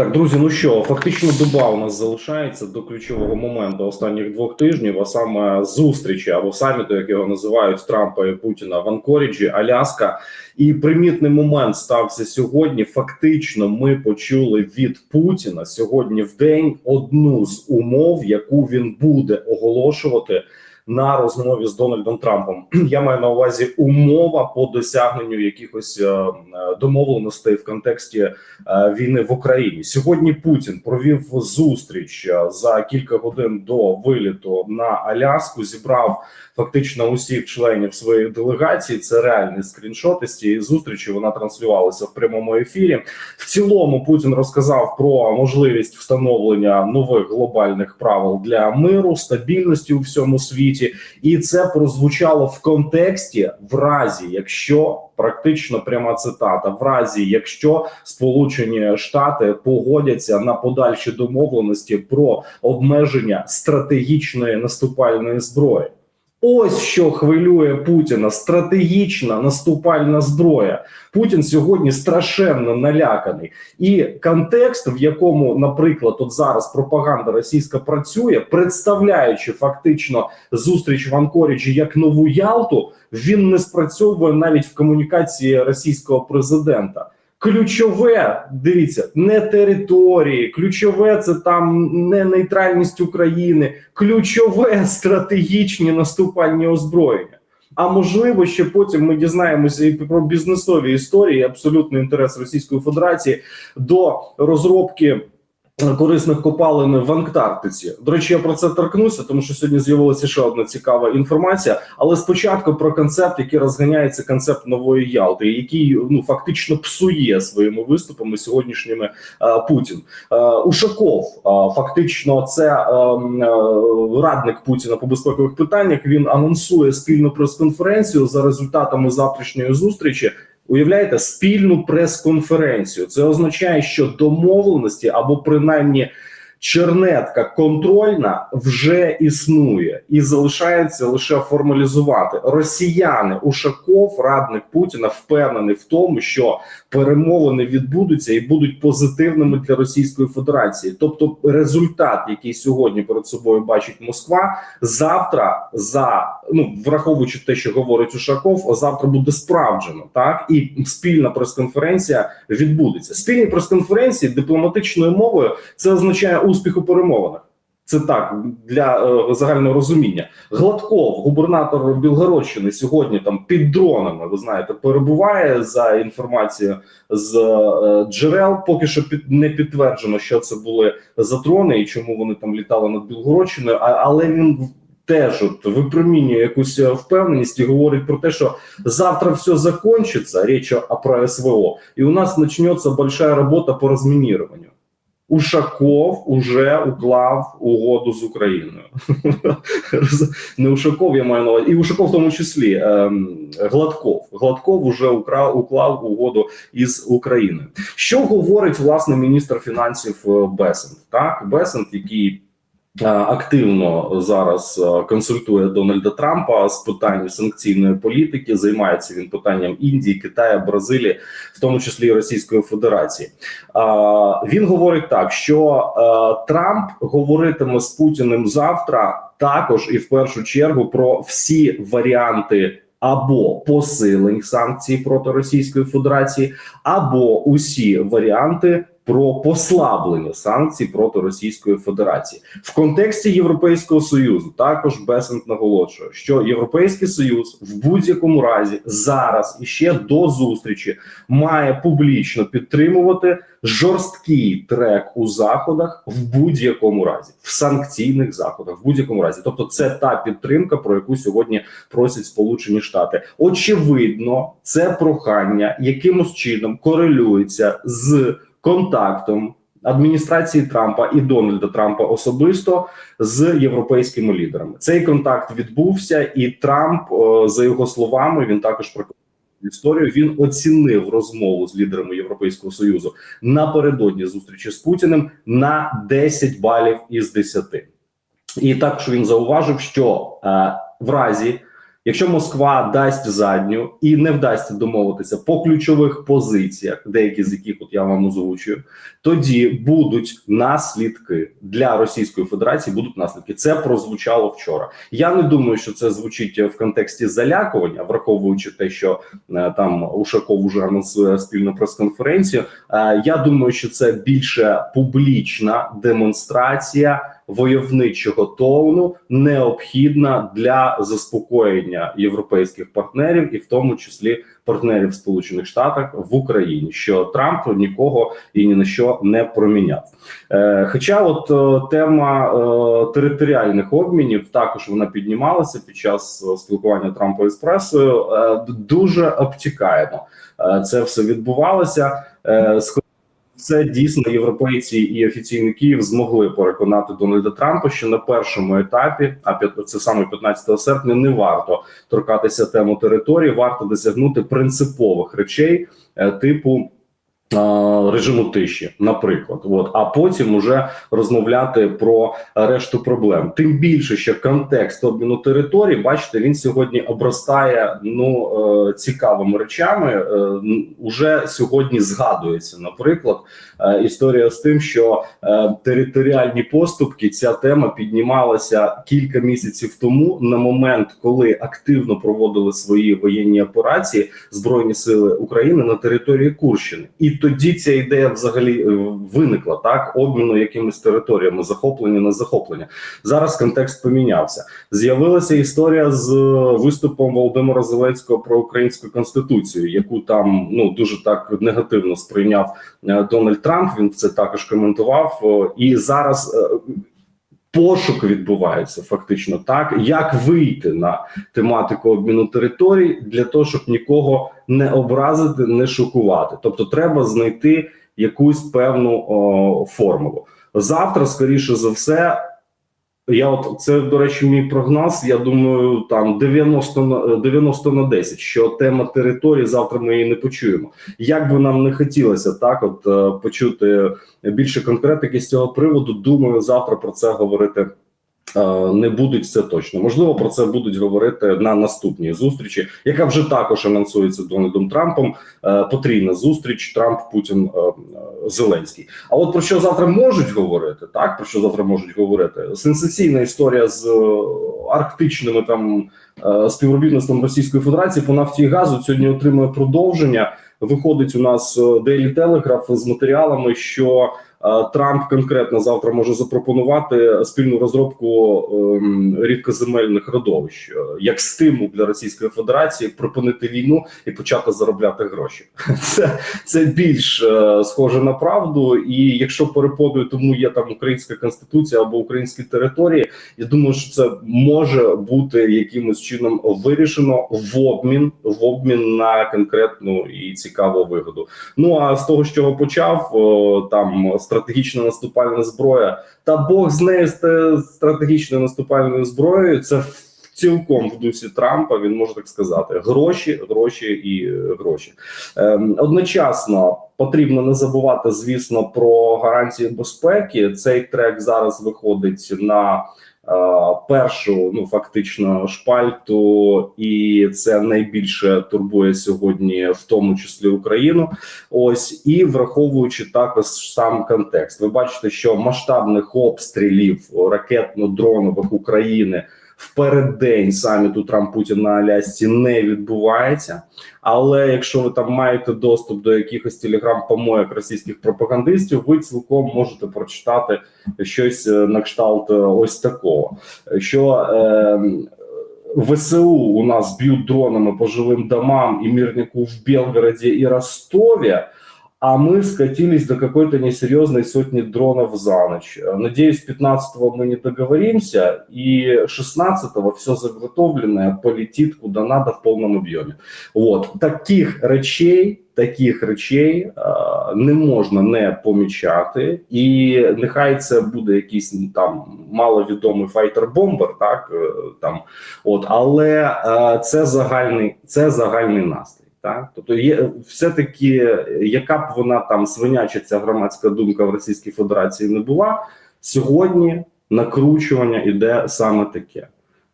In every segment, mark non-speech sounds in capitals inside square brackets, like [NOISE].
Так, друзі, ну що, фактично доба у нас залишається до ключового моменту останніх двох тижнів, а саме зустрічі або саміту, як його називають Трампа і Путіна в Анкоріджі, Аляска. І примітний момент стався сьогодні. Фактично, ми почули від Путіна сьогодні в день одну з умов, яку він буде оголошувати. На розмові з Дональдом Трампом [CLEARS THROAT] я маю на увазі умова по досягненню якихось е, домовленостей в контексті е, війни в Україні. Сьогодні Путін провів зустріч е, за кілька годин до виліту на Аляску. Зібрав фактично усіх членів своєї делегації. Це реальний скріншот із цієї зустрічі. Вона транслювалася в прямому ефірі. В цілому Путін розказав про можливість встановлення нових глобальних правил для миру, стабільності у всьому світі, і це прозвучало в контексті, в разі якщо практично пряма цитата, в разі якщо Сполучені Штати погодяться на подальші домовленості про обмеження стратегічної наступальної зброї. Ось що хвилює Путіна стратегічна наступальна зброя. Путін сьогодні страшенно наляканий, і контекст, в якому, наприклад, от зараз пропаганда російська працює, представляючи фактично зустріч в Анкоріджі як нову Ялту, він не спрацьовує навіть в комунікації російського президента. Ключове, дивіться, не території, ключове це там не нейтральність України, ключове стратегічні наступальні озброєння. А можливо, ще потім ми дізнаємося і про бізнесові історії, абсолютний інтерес Російської Федерації до розробки корисних копалин в Антарктиці. До речі, я про це торкнуся, тому що сьогодні з'явилася ще одна цікава інформація. Але спочатку про концепт, який розганяється концепт нової Ялти, який ну фактично псує своїми виступами сьогоднішніми е, Путін е, Ушаков. Е, фактично, це е, радник Путіна по безпекових питаннях. Він анонсує спільну прес-конференцію за результатами завтрашньої зустрічі. Уявляєте спільну прес-конференцію. Це означає, що домовленості або принаймні чернетка контрольна вже існує і залишається лише формалізувати. Росіяни Ушаков, радник Путіна, впевнений в тому, що перемовини відбудуться і будуть позитивними для Російської Федерації. Тобто, результат, який сьогодні перед собою бачить Москва, завтра за ну враховуючи те, що говорить Ушаков, завтра буде справджено так і спільна прес-конференція відбудеться. Спільні прес-конференції дипломатичною мовою це означає успіх у перемовинах. Це так для е, загального розуміння. Гладков, губернатор Білгородщини, сьогодні там під дронами. Ви знаєте, перебуває за інформацією з е, джерел. Поки що під не підтверджено, що це були за дрони і чому вони там літали над Білгородщиною. А, але він теж от випромінює якусь е, впевненість і говорить про те, що завтра все закончиться. Річ про СВО, і у нас почнеться большая робота по розмініруванню. Ушаков уже уклав угоду з Україною. Не Ушаков, я маю на увазі, і Ушаков в тому числі ем, Гладков. Гладков уже украв, уклав угоду із Україною. Що говорить власне міністр фінансів е, Бесент? Так, Бесент, який активно зараз е, консультує Дональда Трампа з питань санкційної політики. Займається він питанням Індії, Китаю, Бразилії, в тому числі і Російської Федерації. Е, він говорить так, що Трамп говоритиме з Путіним завтра, також і в першу чергу про всі варіанти. Або посилень санкцій проти Російської Федерації, або усі варіанти про послаблення санкцій проти Російської Федерації в контексті Європейського союзу. Також Бесент наголошує, що Європейський Союз в будь-якому разі зараз і ще до зустрічі має публічно підтримувати жорсткий трек у заходах в будь-якому разі, в санкційних заходах, в будь-якому разі. Тобто, це та підтримка, про яку сьогодні просять Сполучені Штати. Очевидно, це прохання якимось чином корелюється з контактом адміністрації Трампа і Дональда Трампа особисто з європейськими лідерами. Цей контакт відбувся, і Трамп, за його словами, він також про історію. Він оцінив розмову з лідерами Європейського союзу напередодні зустрічі з Путіним на 10 балів із 10. І також він зауважив, що е, в разі Якщо Москва дасть задню і не вдасться домовитися по ключових позиціях, деякі з яких от я вам озвучую, тоді будуть наслідки для Російської Федерації. Будуть наслідки. Це прозвучало вчора. Я не думаю, що це звучить в контексті залякування, враховуючи те, що е, там Ушаков уже анонсує спільну прес-конференцію. Е, я думаю, що це більше публічна демонстрація войовничого тону необхідна для заспокоєння європейських партнерів, і в тому числі партнерів Сполучених Штатів в Україні, що Трамп нікого і ні на що не проміняв. Е, хоча, от е, тема е, територіальних обмінів також вона піднімалася під час е, спілкування Трампа із пресою. Е, дуже обтікаємо. Е, це все відбувалося. Е, це дійсно європейці і офіційний Київ змогли переконати Дональда Трампа, що на першому етапі, а це саме 15 серпня, не варто торкатися тему території, варто досягнути принципових речей е, типу. Режиму тиші, наприклад, от а потім уже розмовляти про решту проблем. Тим більше, що контекст обміну територій, бачите, він сьогодні обростає ну е, цікавими речами. Е, уже сьогодні згадується, наприклад, е, історія з тим, що територіальні поступки ця тема піднімалася кілька місяців тому, на момент, коли активно проводили свої воєнні операції збройні сили України на території Курщини, і тоді ця ідея взагалі е, виникла так обміну якимись територіями, захоплення на захоплення. Зараз контекст помінявся. З'явилася історія з виступом Володимира Зеленського про українську конституцію, яку там ну дуже так негативно сприйняв е, Дональд Трамп. Він це також коментував. І зараз е, пошук відбувається фактично так, як вийти на тематику обміну територій для того, щоб нікого не образити, не шокувати. Тобто, треба знайти якусь певну о, формулу. Завтра, скоріше за все. Я от це до речі, мій прогноз. Я думаю, там 90 на 90 на 10, що тема території завтра ми її не почуємо. Як би нам не хотілося так, от е, почути більше конкретики з цього приводу. Думаю, завтра про це говорити. Е, Не будуть це точно. Можливо, про це будуть говорити на наступній зустрічі, яка вже також анонсується Дональдом Трампом. Е, Потрійна зустріч Трамп, Путін, е, Зеленський. А от про що завтра можуть говорити? Так про що завтра можуть говорити? Сенсаційна історія з арктичними там співробітництвом Російської Федерації по нафті і газу сьогодні отримує продовження. Виходить у нас Daily Telegraph з матеріалами, що Трамп конкретно завтра може запропонувати спільну розробку ем, рідкоземельних родовищ е, як стимул для Російської Федерації припинити війну і почати заробляти гроші. [LAUGHS] Це це більш е, схоже на правду. І якщо переподою, тому є там українська конституція або українські території. Я думаю, що це може бути якимось чином вирішено в обмін в обмін на конкретну і цікаву вигоду. Ну а з того, з чого почав, там стратегічна наступальна зброя, та Бог з нею стратегічною наступальною зброєю. Це цілком в дусі Трампа. Він може так сказати: гроші, гроші і е, гроші. Ем, одночасно потрібно не забувати, звісно, про гарантії безпеки. Цей трек зараз виходить на першу, ну фактично, шпальту, і це найбільше турбує сьогодні, в тому числі Україну. Ось і враховуючи також сам контекст, ви бачите, що масштабних обстрілів ракетно-дронових України в переддень саміту Трамп Путін на Алясці не відбувається. Але якщо ви там маєте доступ до якихось телеграм-помоєк російських пропагандистів, ви цілком можете прочитати щось е, на кшталт е, ось такого, що е, ВСУ у нас б'ють дронами по жилим домам и мирнику в Белгороде и Ростове, а мы скатились до какой-то несерьезной сотни дронов за ночь. Э, Надеюсь, 15-го мы не договоримся, и 16-го все заготовленное полетит куда надо в полном объеме. Вот таких речей, таких речей е, не можна не помічати, і нехай це буде якийсь там маловідомий файтер-бомбер, так е, там, от, але е, це загальний, це загальний настрій. Так, тобто є все-таки, яка б вона там свиняча ця громадська думка в Російській Федерації не була сьогодні. Накручування іде саме таке,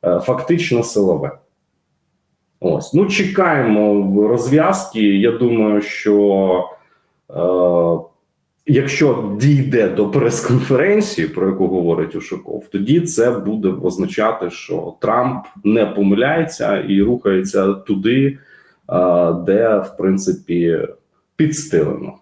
Е, фактично силове. Ось ну чекаємо розв'язки. Я думаю, що е, якщо дійде до прес-конференції, про яку говорить Ушаков, тоді це буде означати, що Трамп не помиляється і рухається туди, де в принципі підстелено.